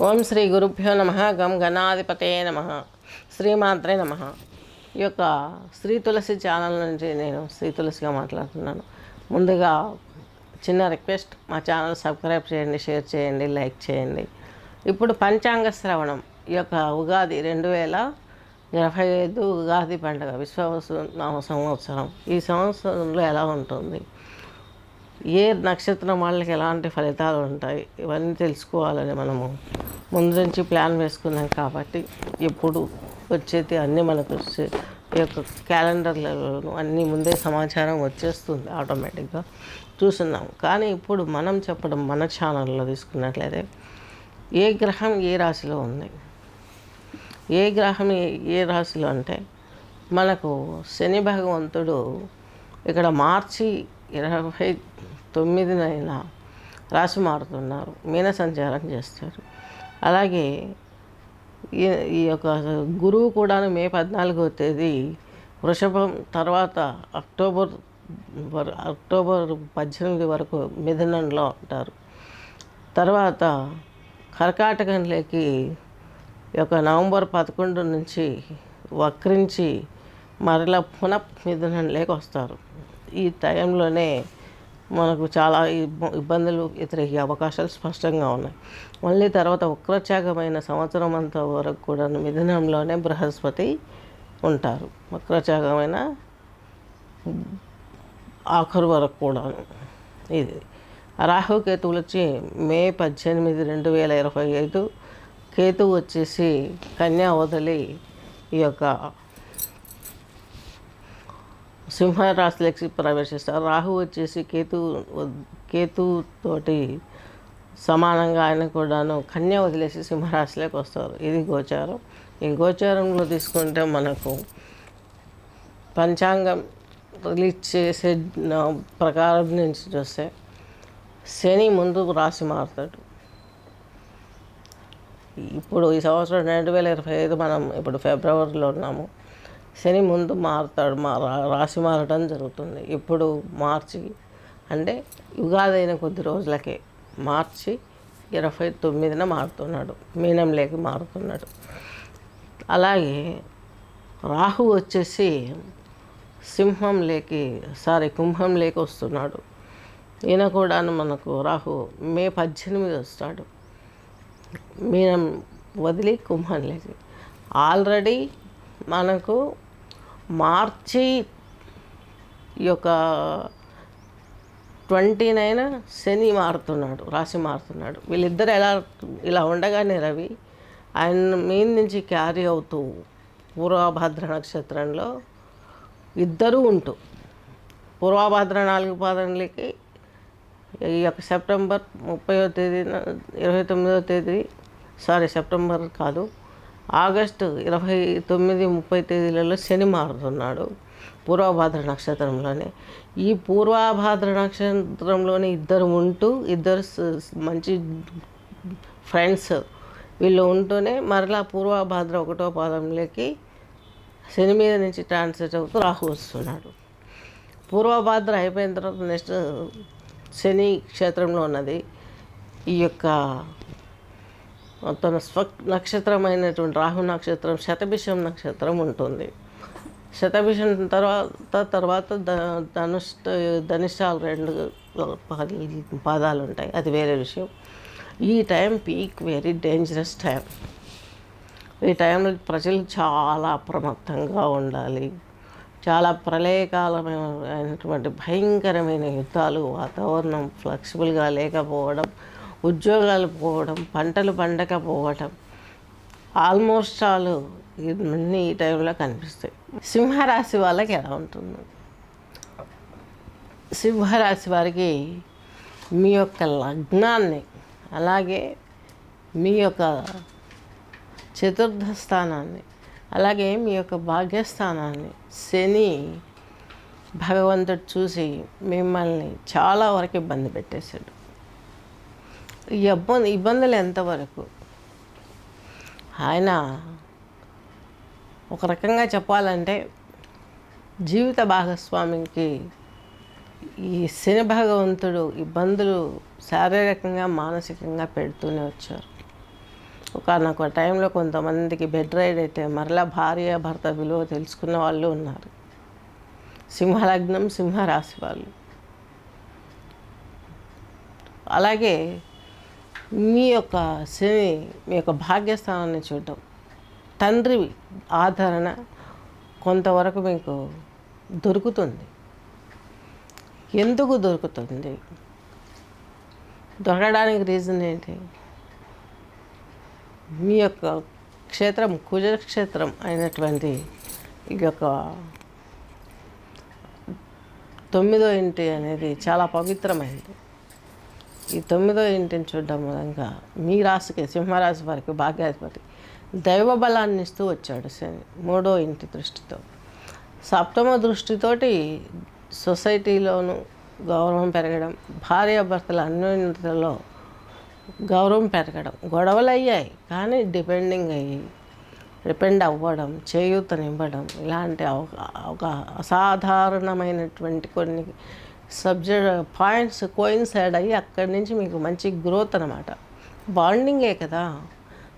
ఓం శ్రీ గురుభ్యో నమ గం గణాధిపతే నమ శ్రీమాత్రే నమ. ఈ యొక్క శ్రీ తులసి ఛానల్ నుంచి నేను శ్రీ తులసిగా మాట్లాడుతున్నాను. ముందుగా చిన్న రిక్వెస్ట్ మా ఛానల్ సబ్స్క్రైబ్ చేయండి షేర్ చేయండి లైక్ చేయండి. ఇప్పుడు పంచాంగ శ్రవణం. ఈ యొక్క ఉగాది రెండు వేల ఇరవై ఐదు ఉగాది పండుగ విశ్వవసు నామ సంవత్సరం. ఈ సంవత్సరంలో ఎలా ఉంటుంది? ఏ నక్షత్రం వాళ్ళకి ఎలాంటి ఫలితాలు ఉంటాయి ఇవన్నీ తెలుసుకోవాలని మనము ముందు నుంచి ప్లాన్ వేసుకున్నాం కాబట్టి ఎప్పుడు వచ్చేది అన్నీ మనకు వచ్చే- ఈ యొక్క క్యాలెండర్లలో అన్నీ ముందే సమాచారం వచ్చేస్తుంది ఆటోమేటిక్గా చూస్తున్నాం. కానీ ఇప్పుడు మనం చెప్పడం మన ఛానల్లో తీసుకున్నట్లయితే ఏ గ్రహం ఏ రాశిలో ఉంది? ఏ గ్రహం ఏ రాశిలో అంటే మనకు శని భగవంతుడు ఇక్కడ మార్చి ఇరవై తొమ్మిదినైన రాశి మారుతున్నారు. మీన సంచారం చేస్తారు. అలాగే ఈ ఈ యొక్క గురువు కూడా మే పద్నాలుగో తేదీ వృషభం తర్వాత అక్టోబర్ అక్టోబర్ పద్దెనిమిది వరకు మిథునంలో ఉంటారు. తర్వాత కర్కాటకంలోకి యొక్క నవంబర్ పదకొండు నుంచి వక్రించి మరలా పునః మిథునంలోకి వస్తారు. ఈ టైంలోనే మనకు చాలా ఇబ్బ- ఇబ్బందులు ఎదురయ్యే అవకాశాలు స్పష్టంగా ఉన్నాయి. మళ్ళీ తర్వాత వక్రచాగమైన సంవత్సరం అంతా వరకు కూడా మిథునంలోనే బృహస్పతి ఉంటారు. వక్రచాగమైన ఆఖరు వరకు కూడాను ఇది. రాహుకేతువులు వచ్చి మే పద్దెనిమిది రెండు వేల ఇరవై ఐదు కేతువు వచ్చేసి కన్యా వదిలి ఈ యొక్క సింహరాశిలోకి ప్రవేశిస్తారు. రాహు వచ్చేసి కేతు కేతు తోటి సమానంగా ఆయన కూడాను కన్య వదిలేసి సింహరాశిలోకి వస్తారు. ఇది గోచారం. ఈ గోచారంలో తీసుకుంటే మనకు పంచాంగం రిలీజ్ చేసే ప్రకారం నుంచి చూస్తే శని ముందు రాశి మారుతాడు. ఇప్పుడు ఈ సంవత్సరం రెండు వేల ఇరవై ఐదు మనం ఇప్పుడు ఫిబ్రవరిలో ఉన్నాము. శని ముందు మారుతాడు మా రా- రాశి మారడం జరుగుతుంది. ఇప్పుడు మార్చి అంటే యుగాది అయిన కొద్ది రోజులకే. మార్చి ఇరవై తొమ్మిదిన మారుతున్నాడు మీనంలోకి మారుతున్నాడు. అలాగే రాహు వచ్చేసి సింహం లేకి సారీ కుంభం లేకి వస్తున్నాడు. ఈయన కూడా మనకు రాహు మే పద్దెనిమిది వస్తాడు. మీనం వదిలి కుంభం లేకి ఆల్రెడీ మనకు మార్చి ఈ యొక్క ట్వంటీ నైన్ శని మారుతున్నాడు రాశి మారుతున్నాడు. వీళ్ళిద్దరు ఎలా ఇలా ఉండగానే రవి ఆయన మీన్ నుంచి క్యారీ అవుతూ పూర్వభద్ర నక్షత్రంలో ఇద్దరూ ఉంటూ పూర్వభద్ర నాలుగు పాదనలకి ఈ యొక్క సెప్టెంబర్ ముప్పైవ తేదీన ఇరవై తొమ్మిదవ తేదీ సారీ సెప్టెంబర్ కాదు ఆగస్టు ఇరవై తొమ్మిది ముప్పై తేదీలలో శని మారుతున్నాడు పూర్వభాద్ర నక్షత్రంలోనే. ఈ పూర్వభాద్ర నక్షత్రంలోనే ఇద్దరు ఉంటూ ఇద్దరు మంచి ఫ్రెండ్స్ వీళ్ళు ఉంటూనే మరలా పూర్వభాద్ర ఒకటో పాదంలోకి శని మీద నుంచి ట్రాన్స్లేట్ అవుతూ రాహు వస్తున్నాడు. పూర్వభాద్ర అయిపోయిన తర్వాత నెక్స్ట్ శని క్షేత్రంలో ఉన్నది. ఈ యొక్క తన స్వ నక్షత్రమైనటువంటి రాహు నక్షత్రం శతభిషం నక్షత్రం ఉంటుంది. శతభిషం తర్వాత తర్వాత ద ధనుష్ ధనిష్టాలు రెండు పాదాలు ఉంటాయి. అది వేరే విషయం. ఈ time peak very dangerous time. ఈ టైంలో ప్రజలు చాలా అప్రమత్తంగా ఉండాలి. చాలా ప్రళయకాలమైనటువంటి భయంకరమైన యుద్ధాలు వాతావరణం ఫ్లెక్సిబుల్గా లేకపోవడం ఉద్యోగాలు పోవడం పంటలు పండకపోవడం ఆల్మోస్ట్ ఆల్ ఇవన్నీ ఈ టైంలో కనిపిస్తాయి. సింహరాశి వాళ్ళకి ఎలా ఉంటుంది? సింహరాశి వారికి మీ యొక్క లగ్నాన్ని అలాగే మీ యొక్క చతుర్థ స్థానాన్ని అలాగే మీ యొక్క భాగ్యస్థానాన్ని శని భగవంతుడు చూసి మిమ్మల్ని చాలా వరకు ఇబ్బంది పెట్టేశాడు. ఇబ్బంది ఇబ్బందులు ఎంతవరకు? ఆయన ఒక రకంగా చెప్పాలంటే జీవిత భాగస్వామికి ఈ శని భగవంతుడు ఇబ్బందులు శారీరకంగా మానసికంగా పెడుతూనే వచ్చారు. ఒకనొక టైంలో కొంతమందికి బెడ్ రైడ్ అయితే మరలా భార్య భర్త విలువ తెలుసుకున్న వాళ్ళు ఉన్నారు. సింహలగ్నం సింహరాశి వాళ్ళు. అలాగే మీ యొక్క శని మీ యొక్క భాగ్యస్థానాన్ని చూడటం. తండ్రి ఆదరణ కొంతవరకు మీకు దొరుకుతుంది. ఎందుకు దొరుకుతుంది? దొరకడానికి రీజన్ ఏంటి? మీ యొక్క క్షేత్రం కుజక్షేత్రం అయినటువంటి ఈ యొక్క తొమ్మిదో ఇంటి అనేది చాలా పవిత్రమైనది. ఈ తొమ్మిదో ఇంటిని చూడడం మూలంగా మీ రాశికి సింహరాశి వారికి భాగ్యాధిపతి దైవ బలాన్ని ఇస్తూ వచ్చాడు శని మూడో ఇంటి దృష్టితో. సప్తమ దృష్టితోటి సొసైటీలోను గౌరవం పెరగడం భార్యాభర్తల అన్యోన్యతలో గౌరవం పెరగడం గొడవలు అయ్యాయి కానీ డిపెండింగ్ అయ్యి డిపెండ్ అవ్వడం చేయూతనివ్వడం ఇలాంటి ఒక- ఒక అసాధారణమైనటువంటి కొన్ని సబ్జెక్ట్ పాయింట్స్ కోయిన్సైడ్ అయ్యి అక్కడి నుంచి మీకు మంచి గ్రోత్ అనమాట బాండింగే కదా.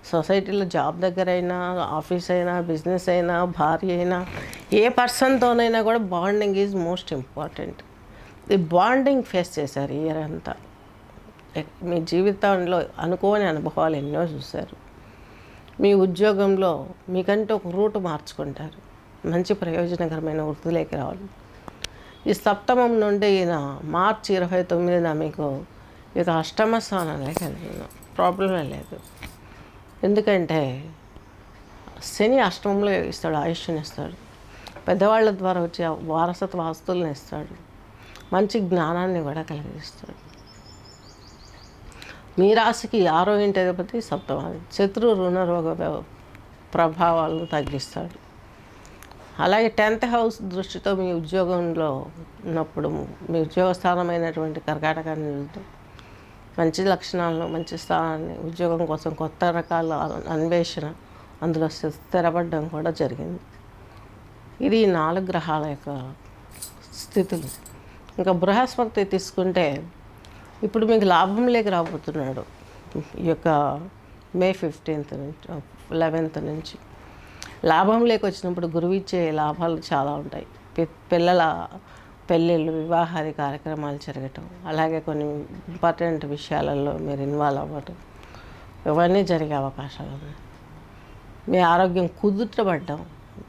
సొసైటీలో జాబ్ దగ్గర అయినా ఆఫీస్ అయినా బిజినెస్ అయినా భార్య అయినా ఏ పర్సన్తోనైనా కూడా బాండింగ్ ఈజ్ మోస్ట్ ఇంపార్టెంట్. ఈ బాండింగ్ ఫేస్ చేశారు ఇయర్ అంతా. మీ జీవితంలో అనుకోని అనుభవాలు ఎన్నో చూశారు. మీ ఉద్యోగంలో మీకంటే ఒక రూట్ మార్చుకుంటారు. మంచి ప్రయోజనకరమైన వృత్తిలోకి రావాలి. ఈ సప్తమం నుండి ఈయన మార్చి ఇరవై తొమ్మిదిన మీకు ఇక అష్టమ స్థానంలో వెళ్తున్నాం ప్రాబ్లమే లేదు. ఎందుకంటే శని అష్టమంలో ఇస్తాడు ఆయుష్ని ఇస్తాడు. పెద్దవాళ్ళ ద్వారా వచ్చే వారసత్వ ఆస్తులను ఇస్తాడు. మంచి జ్ఞానాన్ని కూడా కలిగిస్తాడు. మీ రాశికి ఆరో ఇంటి అధిపతి సప్తమాది శత్రు రుణ రోగ ప్రభావాలను తగ్గిస్తాడు. అలాగే టెన్త్ హౌస్ దృష్టితో మీ ఉద్యోగంలో ఉన్నప్పుడు మీ ఉద్యోగ స్థానమైనటువంటి కర్కాటకాన్ని చూద్దాం మంచి లక్షణాలను మంచి స్థానాన్ని ఉద్యోగం కోసం కొత్త రకాల అన్వేషణ అందులో స్థి- స్థిరపడడం కూడా జరిగింది. ఇది నాలుగు గ్రహాల యొక్క స్థితులు. ఇంకా బృహస్పతి తీసుకుంటే ఇప్పుడు మీకు లాభం లేక రాబోతున్నాడు. ఈ యొక్క మే ఫిఫ్టీన్త్ నుంచి లెవెన్త్ నుంచి. లాభం లేక వచ్చినప్పుడు గురువు ఇచ్చే లాభాలు చాలా ఉంటాయి. పిల్లల పెళ్ళిళ్ళు వివాహాది కార్యక్రమాలు జరగటం అలాగే కొన్ని ఇంపార్టెంట్ విషయాలలో మీరు ఇన్వాల్వ్ అవ్వటం ఇవన్నీ జరిగే అవకాశాలు ఉన్నాయి. మీ ఆరోగ్యం కుదుటపడ్డం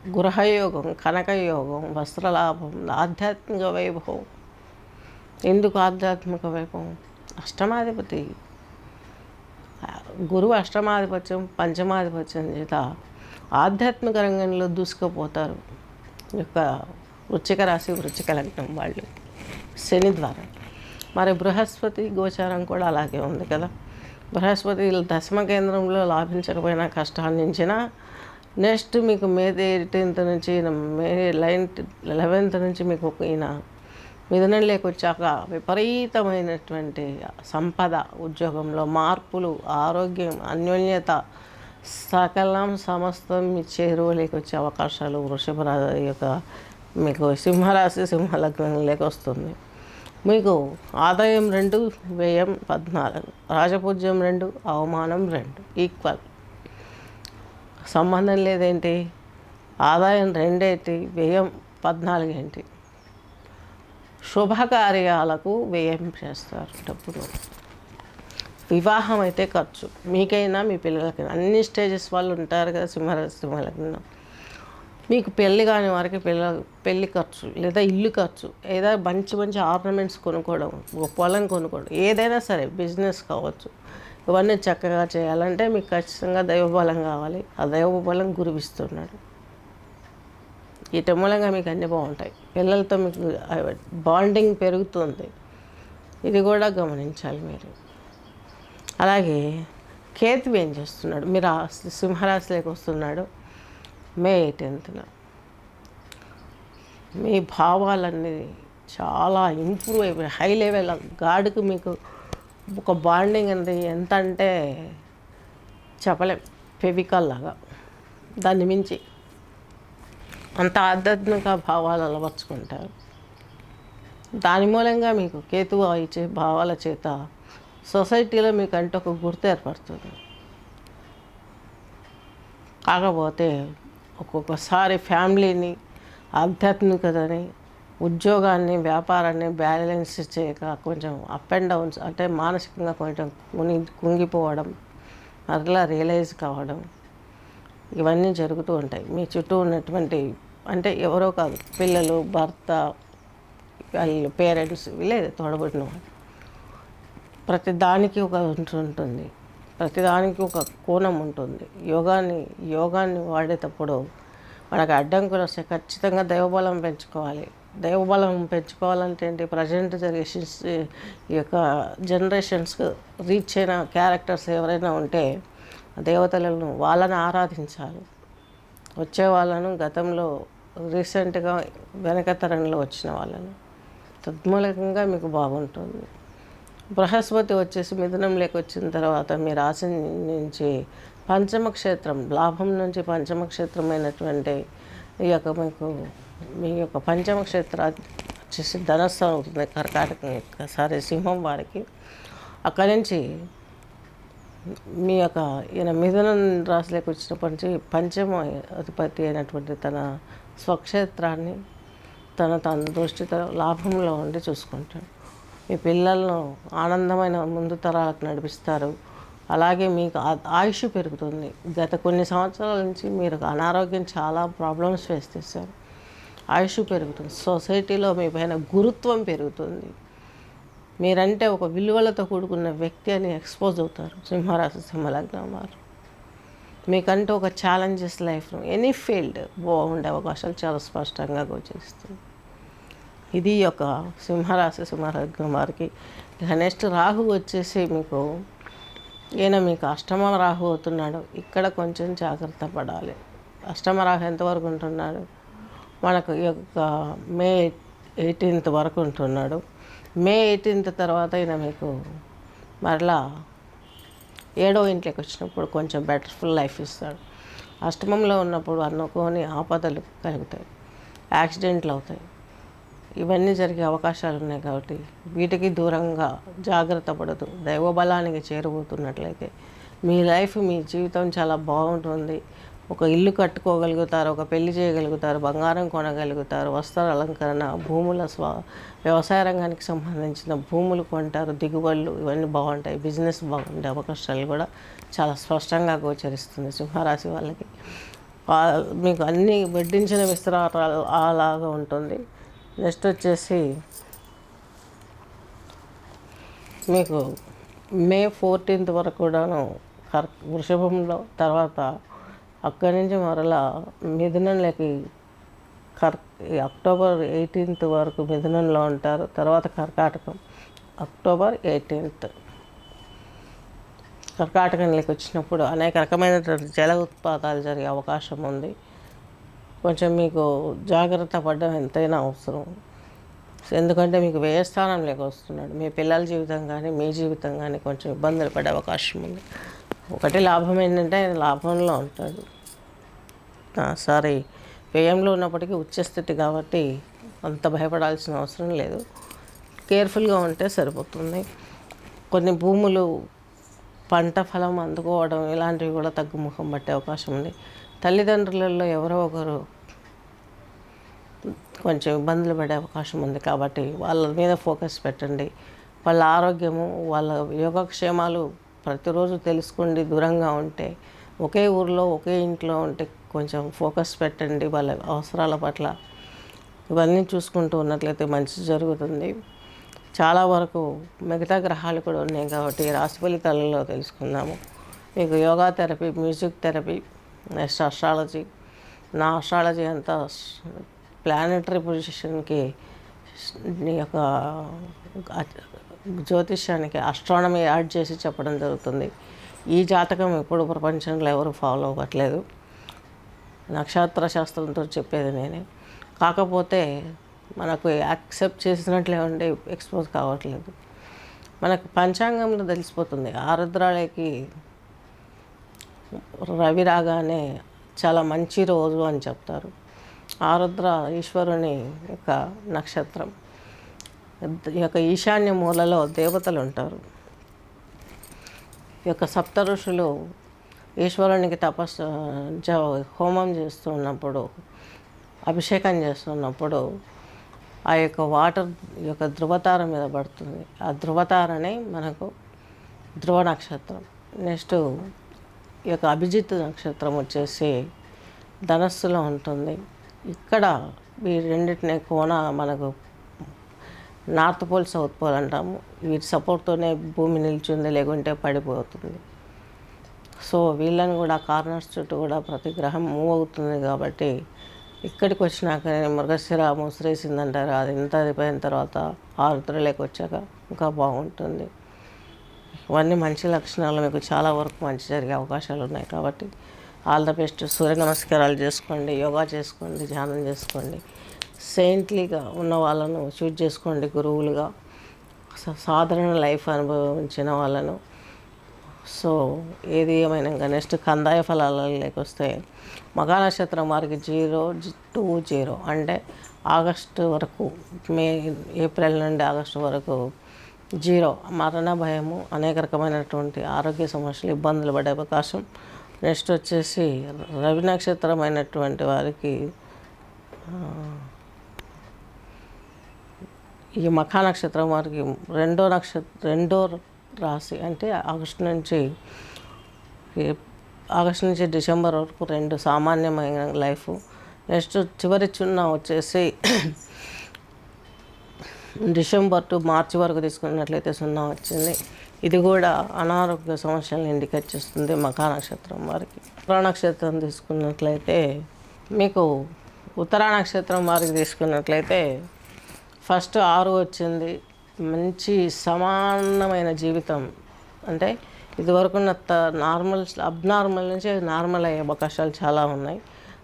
గృహయోగం కనకయోగం వస్త్రలాభం ఆధ్యాత్మిక వైభవం. ఎందుకు ఆధ్యాత్మిక వైభవం? అష్టమాధిపతి. గురువు అష్టమాధిపత్యం పంచమాధిపత్యం చేత ఆధ్యాత్మిక రంగంలో దూసుకుపోతారు. యొక్క వృచ్చిక రాశి వృచ్చిక లగ్నం వాళ్ళు. శని ద్వారా. మరి బృహస్పతి గోచారం కూడా అలాగే ఉంది కదా. బృహస్పతి దశమ కేంద్రంలో లాభించకపోయినా కష్టాన్నించినా నెక్స్ట్ మీకు మే ఎయిటీన్త్ నుంచి మే లైన్ లెవెన్త్ నుంచి మీకు ఒక ఈయన మిథునంలోకి వచ్చాక విపరీతమైనటువంటి సంపద ఉద్యోగంలో మార్పులు ఆరోగ్యం అన్యోన్యత సకలం సమస్తం మీ చేరువలోకి వచ్చే అవకాశాలు వృషభ యొక్క మీకు సింహరాశి సింహలగ్నంలోకి వస్తుంది. మీకు ఆదాయం రెండు వ్యయం పద్నాలుగు రాజపూజ్యం రెండు అవమానం రెండు ఈక్వల్. సంబంధం లేదేంటి? ఆదాయం రెండేంటి? వ్యయం పద్నాలుగు ఏంటి? శుభకార్యాలకు వ్యయం చేస్తారు డబ్బులు. వివాహం అయితే ఖర్చు మీకైనా మీ పిల్లలకైనా అన్ని స్టేజెస్ వాళ్ళు ఉంటారు కదా సింహరాశి సింహలగ్నం మీకు పెళ్ళి కాని వారికి పిల్ల పెళ్ళి ఖర్చు లేదా ఇల్లు ఖర్చు లేదా మంచి మంచి ఆర్నమెంట్స్ కొనుక్కోవడం పొలం కొనుక్కోవడం ఏదైనా సరే బిజినెస్ కావచ్చు. ఇవన్నీ చక్కగా చేయాలంటే మీకు ఖచ్చితంగా దైవబలం కావాలి. ఆ దైవబలం గురువిస్తున్నాడు ఇటు మూలంగా మీకు అన్నీ బాగుంటాయి. పిల్లలతో మీకు బాండింగ్ పెరుగుతుంది. ఇది కూడా గమనించాలి మీరు. అలాగే కేతు ఏం చేస్తున్నాడు? మీరు సింహరాశిలోకి వస్తున్నాడు. మే ఎయిటీన్త్న. మీ భావాలన్నీ చాలా ఇంప్రూవ్ అయిపోయి హై లెవెల్ గాడుకు మీకు ఒక బాండింగ్ అనేది ఎంత అంటే చెప్పలేం. ఫెవికల్ లాగా దాన్ని మించి అంత ఆధ్యాత్మిక భావాలు అలవర్చుకుంటారు. దాని మూలంగా మీకు కేతువు ఇచ్చే భావాల చేత సొసైటీలో మీకు అంటే ఒక గుర్తు ఏర్పడుతుంది. కాకపోతే ఒక్కొక్కసారి ఫ్యామిలీని ఆధ్యాత్మికతని ఉద్యోగాన్ని వ్యాపారాన్ని బ్యాలెన్స్ చేయక కొంచెం అప్ అండ్ డౌన్స్ అంటే మానసికంగా కొంచెం కుని కుంగిపోవడం మరలా రియలైజ్ కావడం ఇవన్నీ జరుగుతూ ఉంటాయి. మీ చుట్టూ ఉన్నటువంటి అంటే ఎవరో కాదు పిల్లలు భర్త వాళ్ళు పేరెంట్స్ వీళ్ళే తోడబుట్టిన వాళ్ళు. ప్రతి దానికి ఒక ఉంటుంది. ప్రతి దానికి ఒక కోణం ఉంటుంది. యోగాన్ని యోగాన్ని వాడేటప్పుడు మనకు అడ్డంకులు వస్తే ఖచ్చితంగా దైవబలం పెంచుకోవాలి. దైవబలం పెంచుకోవాలంటే ఏంటి? ప్రజెంట్ జనరేషన్స్ ఈ యొక్క జనరేషన్స్కి రీచ్ అయిన క్యారెక్టర్స్ ఎవరైనా ఉంటే దేవతలను వాళ్ళని ఆరాధించాలి. వచ్చే వాళ్ళను గతంలో రీసెంట్గా వెనక తరంలో వచ్చిన వాళ్ళను. తద్మూలకంగా మీకు బాగుంటుంది. బృహస్పతి వచ్చేసి మిథునంలోకి వచ్చిన తర్వాత మీ రాశి నుంచి పంచమ క్షేత్రం లాభం నుంచి పంచమ క్షేత్రమైనటువంటి ఈ యొక్క మీకు మీ యొక్క పంచమ క్షేత్ర వచ్చేసి ధనస్సు అవుతుంది కర్కాటకం యొక్క సారీ సింహం వారికి అక్కడి నుంచి మీ యొక్క ఈయన మిథునం రాశిలోకి వచ్చినప్పటి నుంచి పంచమ అధిపతి అయినటువంటి తన స్వక్షేత్రాన్ని తన తన దృష్టితో లాభంలో ఉండి చూసుకుంటాడు. మీ పిల్లలను ఆనందమైన ముందు తరాలకు నడిపిస్తారు. అలాగే మీకు ఆయుష్ పెరుగుతుంది. గత కొన్ని సంవత్సరాల నుంచి మీరు అనారోగ్యం చాలా ప్రాబ్లమ్స్ ఫేస్ చేశారు. ఆయుష్ పెరుగుతుంది. సొసైటీలో మీ పైన గురుత్వం పెరుగుతుంది. మీరంటే ఒక విలువలతో కూడుకున్న వ్యక్తి అని ఎక్స్పోజ్ అవుతారు సింహరాశి సింహలగ్నం వారు. మీకంటూ ఒక ఛాలెంజెస్ లైఫ్లో ఎనీ ఫీల్డ్ బాగుండే అవకాశాలు చాలా స్పష్టంగా గోచరిస్తుంది ఇది ఒక సింహరాశి సింహలగ్నం వారికి. నెక్స్ట్ రాహు వచ్చేసి మీకు ఈయన మీకు అష్టమ రాహు అవుతున్నాడు. ఇక్కడ కొంచెం జాగ్రత్త పడాలి. అష్టమ రాహు ఎంతవరకు ఉంటున్నాడు? మనకు ఈ యొక్క మే ఎయిటీన్త్ వరకు ఉంటున్నాడు. మే ఎయిటీన్త్ తర్వాత ఈయన మీకు మరలా ఏడో ఇంట్లోకి వచ్చినప్పుడు కొంచెం బెటర్ఫుల్ లైఫ్ ఇస్తాడు. అష్టమంలో ఉన్నప్పుడు అనుకోని ఆపదలు కలుగుతాయి. యాక్సిడెంట్లు అవుతాయి. ఇవన్నీ జరిగే అవకాశాలు ఉన్నాయి కాబట్టి వీటికి దూరంగా జాగ్రత్త పడదు. దైవబలానికి చేరుబోతున్నట్లయితే మీ లైఫ్ మీ జీవితం చాలా బాగుంటుంది. ఒక ఇల్లు కట్టుకోగలుగుతారు ఒక పెళ్ళి చేయగలుగుతారు బంగారం కొనగలుగుతారు వస్త్ర అలంకరణ భూముల స్వ వ్యవసాయ రంగానికి సంబంధించిన భూములు కొంటారు దిగుబడులు ఇవన్నీ బాగుంటాయి. బిజినెస్ బాగుండే అవకాశాలు కూడా చాలా స్పష్టంగా గోచరిస్తుంది సింహరాశి వాళ్ళకి. మీకు అన్ని వడ్డించిన విస్తరాలు అలాగా ఉంటుంది. నెక్స్ట్ వచ్చేసి మీకు మే ఫోర్టీన్త్ వరకు కూడాను కర్ వృషభంలో తర్వాత అక్కడి నుంచి మరలా మిథునంలోకి కర్ అక్టోబర్ ఎయిటీన్త్ వరకు మిథునంలో ఉంటారు. తర్వాత కర్కాటకం అక్టోబర్ ఎయిటీన్త్. కర్కాటకంలోకి వచ్చినప్పుడు అనేక రకమైనటువంటి జల ఉత్పాతాలు జరిగే అవకాశం ఉంది. కొంచెం మీకు జాగ్రత్త పడడం ఎంతైనా అవసరం. ఎందుకంటే మీకు వ్యయస్థానం లేక వస్తున్నాడు. మీ పిల్లల జీవితం కానీ మీ జీవితం కానీ కొంచెం ఇబ్బందులు పడే అవకాశం ఉంది. ఒకటి లాభం ఏంటంటే ఆయన లాభంలో ఉంటాడు. సారీ వ్యయంలో ఉన్నప్పటికీ ఉచ్చస్థితి కాబట్టి అంత భయపడాల్సిన అవసరం లేదు. కేర్ఫుల్గా ఉంటే సరిపోతుంది. కొన్ని భూములు పంట ఫలం అందుకోవడం ఇలాంటివి కూడా తగ్గుముఖం పట్టే అవకాశం ఉంది. తల్లిదండ్రులలో ఎవరో ఒకరు కొంచెం ఇబ్బందులు పడే అవకాశం ఉంది కాబట్టి వాళ్ళ మీద ఫోకస్ పెట్టండి. వాళ్ళ ఆరోగ్యము వాళ్ళ యోగక్షేమాలు ప్రతిరోజు తెలుసుకోండి దూరంగా ఉంటే ఒకే ఊర్లో ఒకే ఇంట్లో ఉంటే కొంచెం ఫోకస్ పెట్టండి. వాళ్ళ అవసరాల పట్ల ఇవన్నీ చూసుకుంటూ ఉన్నట్లయితే మంచి జరుగుతుంది. చాలా వరకు మిగతా గ్రహాలు కూడా ఉన్నాయి కాబట్టి రాశి ఫలితాలలో తెలుసుకుందాము. మీకు yoga therapy music therapy next astrology. నా అస్ట్రాలజీ అంతా ప్లానెటరీ పొజిషన్కి యొక్క జ్యోతిష్యానికి అస్ట్రానమీ యాడ్ చేసి చెప్పడం జరుగుతుంది. ఈ జాతకం ఇప్పుడు ప్రపంచంలో ఎవరు ఫాలో అవ్వట్లేదు. నక్షత్ర శాస్త్రంతో చెప్పేది నేనే. కాకపోతే మనకు యాక్సెప్ట్ చేసినట్లే ఉండి ఎక్స్పోజ్ కావట్లేదు. మనకు పంచాంగంలో తెలిసిపోతుంది. ఆరుద్రాలకి రవి రాగానే చాలా మంచి రోజు అని చెప్తారు. ఆరుద్ర ఈశ్వరుని యొక్క నక్షత్రం. ఈ యొక్క ఈశాన్య మూలలో దేవతలు ఉంటారు. ఈ యొక్క సప్త ఋషులు ఈశ్వరునికి తపస్సు హోమం చేస్తున్నప్పుడు అభిషేకం చేస్తున్నప్పుడు ఆ యొక్క వాటర్ యొక్క ధృవతార మీద పడుతుంది. ఆ ధృవతారనే మనకు ధ్రువ నక్షత్రం. నెక్స్ట్ ఈ యొక్క అభిజిత్ నక్షత్రం వచ్చేసి ధనస్సులో ఉంటుంది. ఇక్కడ ఈ రెండింటిని కోన మనకు నార్త్ పోల్ సౌత్ పోల్ అంటాము. వీటి సపోర్ట్తోనే భూమి నిల్చుంది లేకుంటే పడిపోతుంది. సో వీళ్ళని కూడా కార్నర్స్ చుట్టూ కూడా ప్రతి గ్రహం మూవ్ అవుతుంది కాబట్టి ఇక్కడికి వచ్చినాక మృగశిర ముసిరేసిందంటారు అది ఇంత అయిపోయిన తర్వాత ఆరుద్రలోకి వచ్చాక ఇంకా బాగుంటుంది. ఇవన్నీ మంచి లక్షణాలు. మీకు చాలా వరకు మంచి జరిగే అవకాశాలు ఉన్నాయి కాబట్టి ఆల్ ద బెస్ట్. సూర్య నమస్కారాలు చేసుకోండి యోగా చేసుకోండి ధ్యానం చేసుకోండి. సెయింట్లీగా ఉన్న వాళ్ళను చూజ్ చేసుకోండి గురువులుగా. సాధారణ లైఫ్ అనుభవించిన వాళ్ళను. సో ఏది ఏమైనా నెక్స్ట్ కందాయ ఫలాలలోకి వస్తే మగా నక్షత్రం వారికి జీరో టూ జీరో. అంటే ఆగస్టు వరకు మే ఏప్రిల్ నుండి ఆగస్టు వరకు జీరో. మరణ భయము అనేక రకమైనటువంటి ఆరోగ్య సమస్యలు ఇబ్బందులు పడే అవకాశం. నెక్స్ట్ వచ్చేసి రవి నక్షత్రం అయినటువంటి వారికి ఈ మఖా నక్షత్రం వారికి రెండో నక్షత్రం రెండో రాశి అంటే ఆగస్టు నుంచి ఆగస్ట్ ఆగస్టు నుంచి డిసెంబర్ వరకు రెండు సామాన్యమైన లైఫ్. నెక్స్ట్ చివరి చిన్న వచ్చేసి డిసెంబర్ టు మార్చి వరకు తీసుకున్నట్లయితే సున్నా వచ్చింది. ఇది కూడా అనారోగ్య సమస్యలను ఇండికేట్ చేస్తుంది మకా నక్షత్రం వారికి. ఉత్తరా నక్షత్రం తీసుకున్నట్లయితే మీకు ఉత్తరా నక్షత్రం వారికి తీసుకున్నట్లయితే ఫస్ట్ ఆరు వచ్చింది. మంచి సమానమైన జీవితం. అంటే ఇదివరకున్న నార్మల్ అబ్నార్మల్ నుంచి నార్మల్ అయ్యే అవకాశాలు చాలా ఉన్నాయి.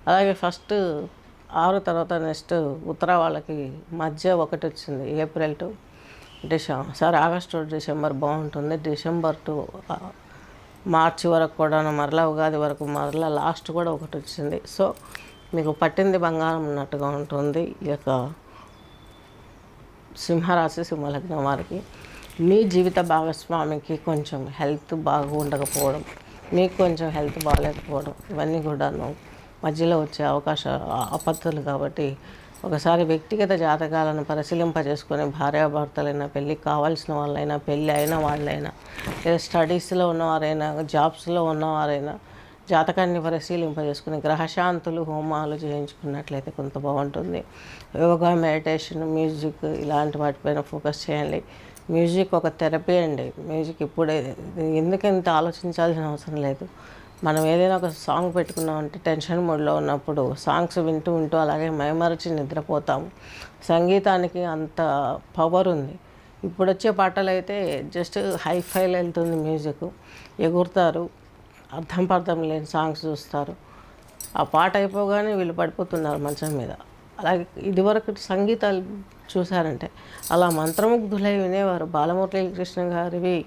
అలాగే ఫస్ట్ ఆరు తర్వాత నెక్స్ట్ ఉత్తర వాళ్ళకి మధ్య ఒకటి వచ్చింది ఏప్రిల్ టు. డిసెం సార్ ఆగస్టు డిసెంబర్ బాగుంటుంది. డిసెంబర్ టు మార్చి వరకు కూడా మరలా ఉగాది వరకు మరలా లాస్ట్ కూడా ఒకటి వచ్చింది. సో మీకు పట్టింది బంగారం ఉన్నట్టుగా ఉంటుంది. ఈ యొక్క సింహరాశి సింహలగ్నం వారికి మీ జీవిత భాగస్వామికి కొంచెం హెల్త్ బాగుండకపోవడం మీకు కొంచెం హెల్త్ బాగాలేకపోవడం ఇవన్నీ కూడాను మధ్యలో వచ్చే అవకాశ ఆపత్తులు కాబట్టి ఒకసారి వ్యక్తిగత జాతకాలను పరిశీలింపజేసుకొని భార్యాభర్తలైనా పెళ్ళికి కావాల్సిన వాళ్ళైనా పెళ్ళి అయిన వాళ్ళైనా లేదా స్టడీస్లో ఉన్నవారైనా జాబ్స్లో ఉన్నవారైనా జాతకాన్ని పరిశీలింపజేసుకుని గ్రహశాంతులు హోమాలు చేయించుకున్నట్లయితే కొంత బాగుంటుంది. యోగా మెడిటేషన్ మ్యూజిక్ ఇలాంటి వాటిపైన ఫోకస్ చేయండి. మ్యూజిక్ ఒక థెరపీ అండి. మ్యూజిక్ ఇప్పుడే ఎందుకు ఇంత ఆలోచించాల్సిన అవసరం లేదు. మనం ఏదైనా ఒక సాంగ్ పెట్టుకున్నామంటే టెన్షన్ మూడ్లో ఉన్నప్పుడు సాంగ్స్ వింటూ ఉంటూ అలాగే మైమరచి నిద్రపోతాము సంగీతానికి అంత పవర్ ఉంది. ఇప్పుడు వచ్చే పాటలు అయితే జస్ట్ హై ఫైల్ వెళ్తుంది మ్యూజిక్ ఎగురుతారు అర్థం పర్థం లేని సాంగ్స్ చూస్తారు. ఆ పాట అయిపోగానే వీళ్ళు పడిపోతున్నారు మంచం మీద. అలాగే ఇదివరకు సంగీతాలు చూసారంటే అలా మంత్రముగ్ధులై వినేవారు బాలమురళీ కృష్ణ గారివి.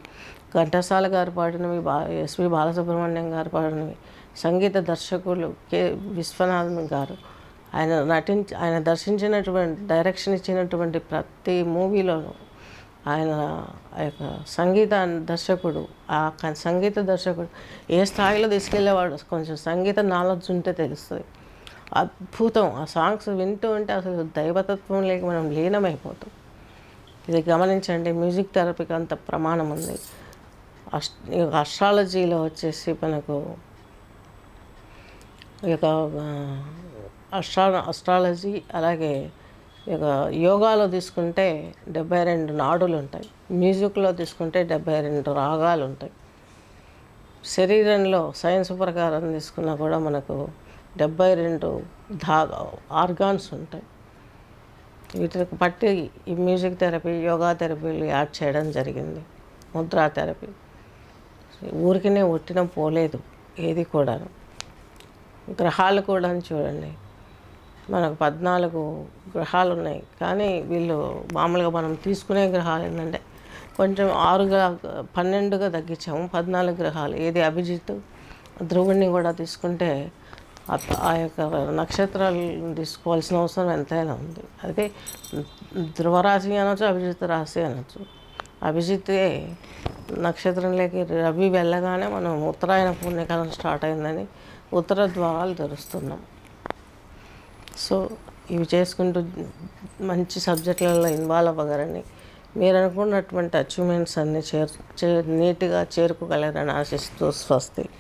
ఘంటసాల గారు పాడినవి బా ఎస్వి బాలసుబ్రహ్మణ్యం గారు పాడినవి సంగీత దర్శకులు కె. విశ్వనాథన్ గారు. ఆయన నటించి ఆయన దర్శించినటువంటి డైరెక్షన్ ఇచ్చినటువంటి ప్రతి మూవీలోనూ ఆయన ఆ యొక్క సంగీత దర్శకుడు ఆ సంగీత దర్శకుడు ఏ స్థాయిలో తీసుకెళ్ళేవాడు కొంచెం సంగీత నాలెడ్జ్ ఉంటే తెలుస్తుంది. అద్భుతం. ఆ సాంగ్స్ వింటూ ఉంటే అసలు దైవతత్వం లేక మనం లీనమైపోతాం. ఇది గమనించండి. మ్యూజిక్ థెరపీకి అంత ప్రమాణం ఉంది. అస్ అస్ట్రాలజీలో వచ్చేసి మనకు ఈ యొక్క అస్ట్రా అస్ట్రాలజీ అలాగే ఇక యోగాలో తీసుకుంటే డెబ్బై రెండు నాడులు ఉంటాయి మ్యూజిక్లో తీసుకుంటే డెబ్బై రెండు రాగాలు ఉంటాయి శరీరంలో సైన్స్ ప్రకారం తీసుకున్నా కూడా మనకు డెబ్బై రెండు ధా ఆర్గాన్స్ ఉంటాయి. వీటికి పట్టి ఈ మ్యూజిక్ థెరపీ యోగా థెరపీలు యాడ్ చేయడం జరిగింది. ముద్రా థెరపీ. ఊరికనే ఒట్టిన పోలేదు ఏది కూడాను. గ్రహాలు కూడా చూడండి. మనకు పద్నాలుగు గ్రహాలు ఉన్నాయి కానీ వీళ్ళు మామూలుగా మనం తీసుకునే గ్రహాలు ఏంటంటే కొంచెం ఆరుగా పన్నెండుగా తగ్గించాము. పద్నాలుగు గ్రహాలు. ఏది అభిజిత్ ధ్రువుడిని కూడా తీసుకుంటే ఆ- యొక్క నక్షత్రాలు తీసుకోవాల్సిన అవసరం ఎంతైనా ఉంది. అదే ధ్రువరాశి అనొచ్చు అభిజిత్ రాశి అనొచ్చు. అభిజిత్ నక్షత్రంలోకి రవి వెళ్ళగానే మనం ఉత్తరాయణ పుణ్యకాలం స్టార్ట్ అయిందని ఉత్తర ద్వారాలు తెరుస్తున్నాం. సో ఇవి చేసుకుంటూ మంచి సబ్జెక్టులలో ఇన్వాల్వ్ అవ్వగలని మీరు అనుకున్నటువంటి అచీవ్మెంట్స్ అన్నీ చేర్ చే నీట్గా చేరుకోగలరని ఆశిస్తూ స్వస్తి.